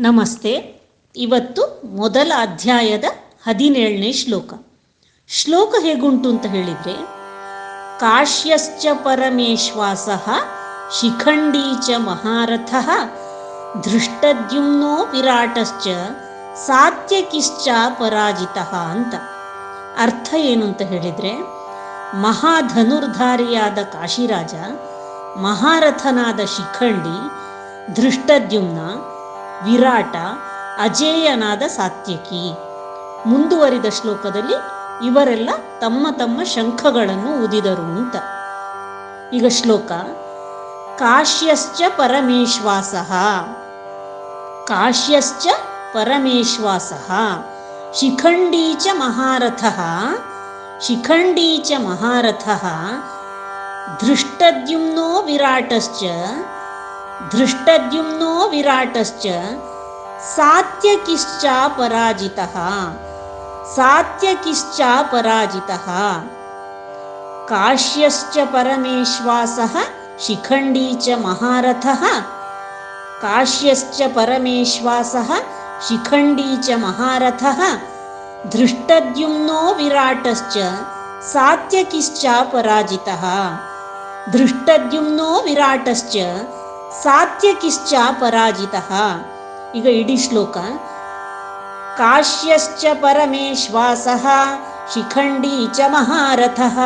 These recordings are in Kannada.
ನಮಸ್ತೆ. ಇವತ್ತು ಮೊದಲ ಅಧ್ಯಾಯದ ಹದಿನೇಳನೇ ಶ್ಲೋಕ. ಶ್ಲೋಕ ಹೇಗುಂಟು ಅಂತ ಹೇಳಿದರೆ, ಕಾಶ್ಯಶ್ಚ ಪರಮೇಶ್ವಾಸ ಶಿಖಂಡೀ ಚ ಮಹಾರಥ ಧೃಷ್ಟದ್ಯುಮ್ನೋ ವಿರಾಟಶ್ಚ ಸಾತ್ಯಕಿಶ್ಚ ಪರಾಜಿತ ಅಂತ. ಅರ್ಥ ಏನು ಅಂತ ಹೇಳಿದರೆ, ಮಹಾಧನುರ್ಧಾರಿಯಾದ ಕಾಶಿರಾಜ, ಮಹಾರಥನಾದ ಶಿಖಂಡಿ, ಧೃಷ್ಟದ್ಯುಮ್ನ ವಿರಾಟ ಅಜೇಯನಾದ ಸಾತ್ಯಕಿ. ಮುಂದುವರಿದ ಶ್ಲೋಕದಲ್ಲಿ ಇವರೆಲ್ಲ ತಮ್ಮ ತಮ್ಮ ಶಂಖಗಳನ್ನು ಊದಿದರು ಅಂತ. ಈಗ ಶ್ಲೋಕ, ಕಾಶ್ಯಶ್ಚ ಪರಮೇಶ್ವಾಸ. ಕಾಶ್ಯಶ್ಚ ಪರಮೇಶ್ವಾಸ. ಶಿಖಂಡೀಚ ಮಹಾರಥ. ಶಿಖಂಡೀ ಚ ಮಹಾರಥ. ಧೃಷ್ಟದ್ಯುಮ್ನೋ ವಿರಾಟಶ್ಚ. धृष्टद्युम्नो विराटश्चिश्चिश्च काश्यश्च परमेश्वासः शिखण्डी च महारथः। काश्यश्च परमेश्वासः शिखण्डी च महारथः। धृष्टद्युम्नो विराटश्च सात्यकिश्च पराजितः धृष्टद्युम्नो विराटश्च ಸಾತ್ಯಕಿಶ್ಚ ಪರಾಜಿತಃ ಈಗ ಇಡೀ ಶ್ಲೋಕ ಕಾಶ್ಯಶ್ಚ ಪರಮೇಶ್ವಾಸಃ ಶಿಖಂಡೀ ಚ ಮಹಾರಥಃ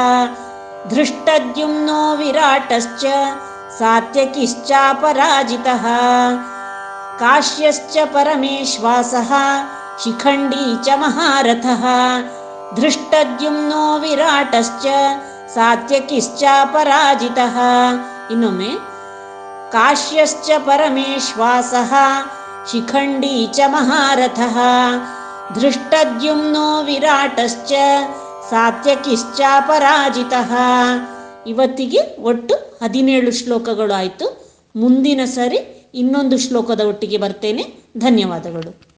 ಧೃಷ್ಟದ್ಯುಮ್ನೋ ವಿರಾಟಶ್ಚ ಸಾತ್ಯಕಿಶ್ಚ ಪರಾಜಿತಃ ಕಾಶ್ಯಶ್ಚ ಪರಮೇಶ್ವಾಸಃ ಶಿಖಂಡೀ ಚ ಮಹಾರಥಃ ಧೃಷ್ಟದ್ಯುಮ್ನೋ ವಿರಾಟಶ್ಚ ಸಾತ್ಯಕಿಶ್ಚ ಪರಾಜಿತಃ ಇನ್ನೊಮ್ಮೆ ಕಾಶ್ಯಶ್ಚ ಪರಮೇಶ್ವಾಸಃ, ಶಿಖಂಡೀ ಚ ಮಹಾರಥಃ, ಧೃಷ್ಟದ್ಯುಮ್ನೋ ವಿರಾಟಶ್ಚ ಸಾತ್ಯಕಿಶ್ಚ ಪರಾಜಿತಃ ಇವತ್ತಿಗೆ ಒಟ್ಟು ಹದಿನೇಳು ಶ್ಲೋಕಗಳು ಆಯಿತು ಮುಂದಿನ ಸರಿ ಇನ್ನೊಂದು ಶ್ಲೋಕದ ಒಟ್ಟಿಗೆ ಬರ್ತೇನೆ. ಧನ್ಯವಾದಗಳು.